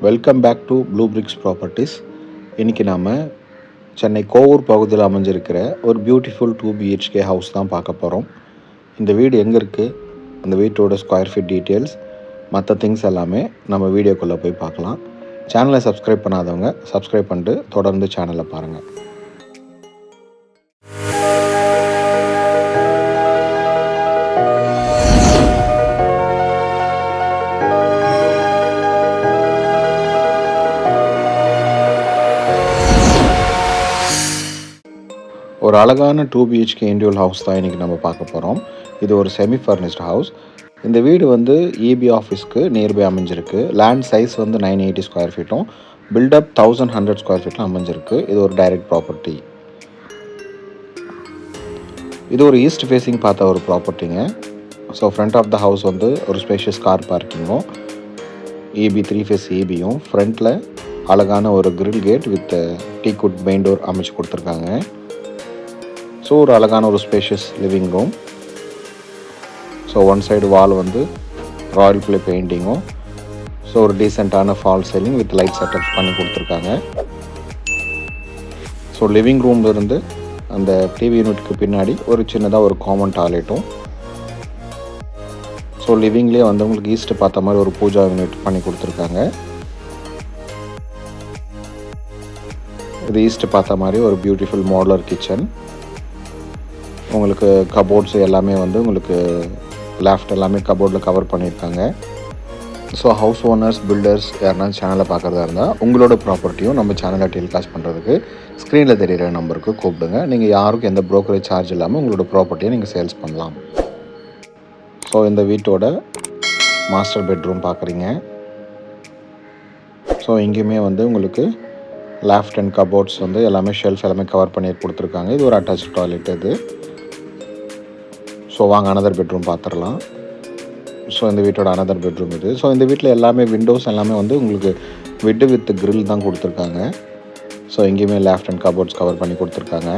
Welcome back to Blue Bricks properties இன்றைக்கி நாம் சென்னை கோவூர் பகுதியில் அமைஞ்சிருக்கிற ஒரு பியூட்டிஃபுல் டூ பிஹெச்கே ஹவுஸ் தான் பார்க்க போகிறோம் இந்த வீடு எங்கே இருக்குது அந்த வீட்டோட ஸ்கொயர் ஃபீட் டீட்டெயில்ஸ் மற்ற திங்ஸ் எல்லாமே நம்ம வீடியோக்குள்ளே போய் பார்க்கலாம். சேனலை சப்ஸ்கிரைப் பண்ணாதவங்க சப்ஸ்கிரைப் பண்ணிட்டு தொடர்ந்து சேனலை பாருங்கள் ஒரு அழகான டூ பிஹெச்கே இண்டிவிஜுவல் ஹவுஸ் தான் இன்றைக்கி நம்ம பார்க்க போகிறோம் இது ஒரு செமி ஃபர்னிஸ்ட் ஹவுஸ் இந்த வீடு வந்து இபி ஆஃபீஸ்க்கு நியர்பை அமைஞ்சிருக்கு. லேண்ட் சைஸ் வந்து nine eighty square ஃபீட்டும் built up thousand hundred square ஃபீட்டில் அமைஞ்சிருக்கு. இது ஒரு டைரக்ட் ப்ராப்பர்ட்டி இது ஒரு ஈஸ்ட் ஃபேஸிங் பார்த்த ஒரு ப்ராப்பர்ட்டிங்க so front of the house வந்து ஒரு ஸ்பேஷியஸ் கார் பார்க்கிங்கும் ஏபி த்ரீ ஃபேஸ் இபியும் ஃப்ரண்ட்டில் அழகான ஒரு grill gate with teak wood main door அமைச்சு கொடுத்துருக்காங்க. ஸோ ஒரு அழகான ஒரு spacious living room so one side wall வந்து ராயல் ப்ளே பெயிண்டிங்கும் ஸோ ஒரு டீசெண்டான fall ceiling with light setups பண்ணி கொடுத்துருக்காங்க. ஸோ லிவிங் ரூம்லேருந்து அந்த டிவி யூனிட்க்கு பின்னாடி ஒரு சின்னதாக ஒரு காமன் டாய்லெட்டும் ஸோ லிவிங்லேயே வந்து உங்களுக்கு ஈஸ்ட் பார்த்த மாதிரி ஒரு பூஜா யூனிட் பண்ணி கொடுத்துருக்காங்க. இது ஈஸ்ட் பார்த்த மாதிரி ஒரு பியூட்டிஃபுல் மாடலர் கிச்சன் உங்களுக்கு கபோர்ட்ஸ் எல்லாமே வந்து உங்களுக்கு லேஃப்ட் எல்லாமே கபோர்டில் கவர் பண்ணியிருக்காங்க. ஸோ ஹவுஸ் ஓனர்ஸ் பில்டர்ஸ் யாருனாலும் சேனலை பார்க்குறதா இருந்தால் உங்களோட ப்ராப்பர்ட்டியும் நம்ம சேனலை டெலிகாஸ்ட் பண்ணுறதுக்கு ஸ்க்ரீனில் தெரிகிற நம்பருக்கு கூப்பிடுங்க. நீங்கள் யாருக்கும் எந்த ப்ரோக்கரேஜ் சார்ஜ் இல்லாமல் உங்களோட ப்ராப்பர்ட்டியை நீங்கள் சேல்ஸ் பண்ணலாம். ஸோ இந்த வீட்டோட மாஸ்டர் பெட்ரூம் பார்க்குறீங்க ஸோ இங்கேயுமே வந்து உங்களுக்கு லேஃப்ட் அண்ட் கபோர்ட்ஸ் வந்து எல்லாமே ஷெல்ஃப் எல்லாமே கவர் பண்ணி கொடுத்துருக்காங்க. இது ஒரு அட்டாச் டாய்லெட் இது. ஸோ வாங்க அனதர் பெட்ரூம் பார்த்துடலாம் ஸோ இந்த வீட்டோட அனதர் பெட்ரூம் இது. ஸோ இந்த வீட்டில் எல்லாமே விண்டோஸ் எல்லாமே வந்து உங்களுக்கு விட்டு வித் கிரில் தான் கொடுத்துருக்காங்க. ஸோ எங்கேயுமே லேஃப்ட் அண்ட் கபோர்ட்ஸ் கவர் பண்ணி கொடுத்துருக்காங்க.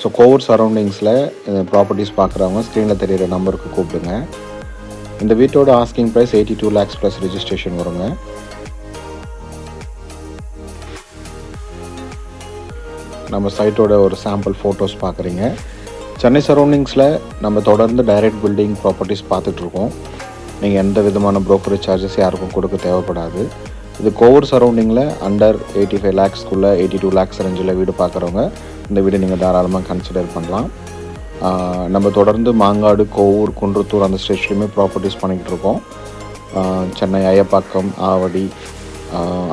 ஸோ கோவூர் சரௌண்டிங்ஸில் இந்த ப்ராப்பர்ட்டிஸ் பார்க்குறவங்க ஸ்க்ரீனில் தெரியிற நம்பருக்கு கூப்பிடுங்க. இந்த வீட்டோட asking price eighty two lakhs plus registration வருங்க. நம்ம சைட்டோட ஒரு சாம்பிள் ஃபோட்டோஸ் பார்க்குறீங்க சென்னை சரௌண்டிங்ஸில் நம்ம தொடர்ந்து டைரக்ட் பில்டிங் ப்ராப்பர்ட்டிஸ் பார்த்துட்ருக்கோம். நீங்கள் எந்த விதமான ப்ரோக்கரேஜ் சார்ஜஸ் யாருக்கும் கொடுக்க தேவைப்படாது. இது கோவர் சரௌண்டிங்கில் அண்டர் எயிட்டி ஃபைவ் லேக்ஸ்க்குள்ளே எயிட்டி டூ லேக்ஸ் ரேஞ்சில் வீடு பார்க்குறவங்க இந்த வீடு நீங்கள் தாராளமாக கன்சிடர் பண்ணலாம். நம்ம தொடர்ந்து மாங்காடு கோவூர் குன்றத்தூர் அந்த ஸ்டேட்ஸ்லையுமே ப்ராப்பர்ட்டிஸ் பண்ணிக்கிட்டு இருக்கோம் சென்னை அயப்பாக்கம் ஆவடி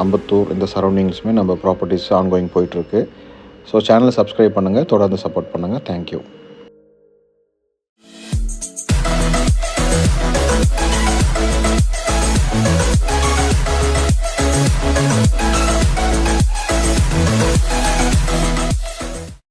அம்பத்தூர் இந்த சரௌண்டிங்ஸுமே நம்ம ப்ராப்பர்ட்டிஸ் ஆன்கோயிங் போயிட்டுருக்கு ஸோ சேனலை சப்ஸ்கிரைப் பண்ணுங்கள் தொடர்ந்து சப்போர்ட் பண்ணுங்கள் தேங்க்யூ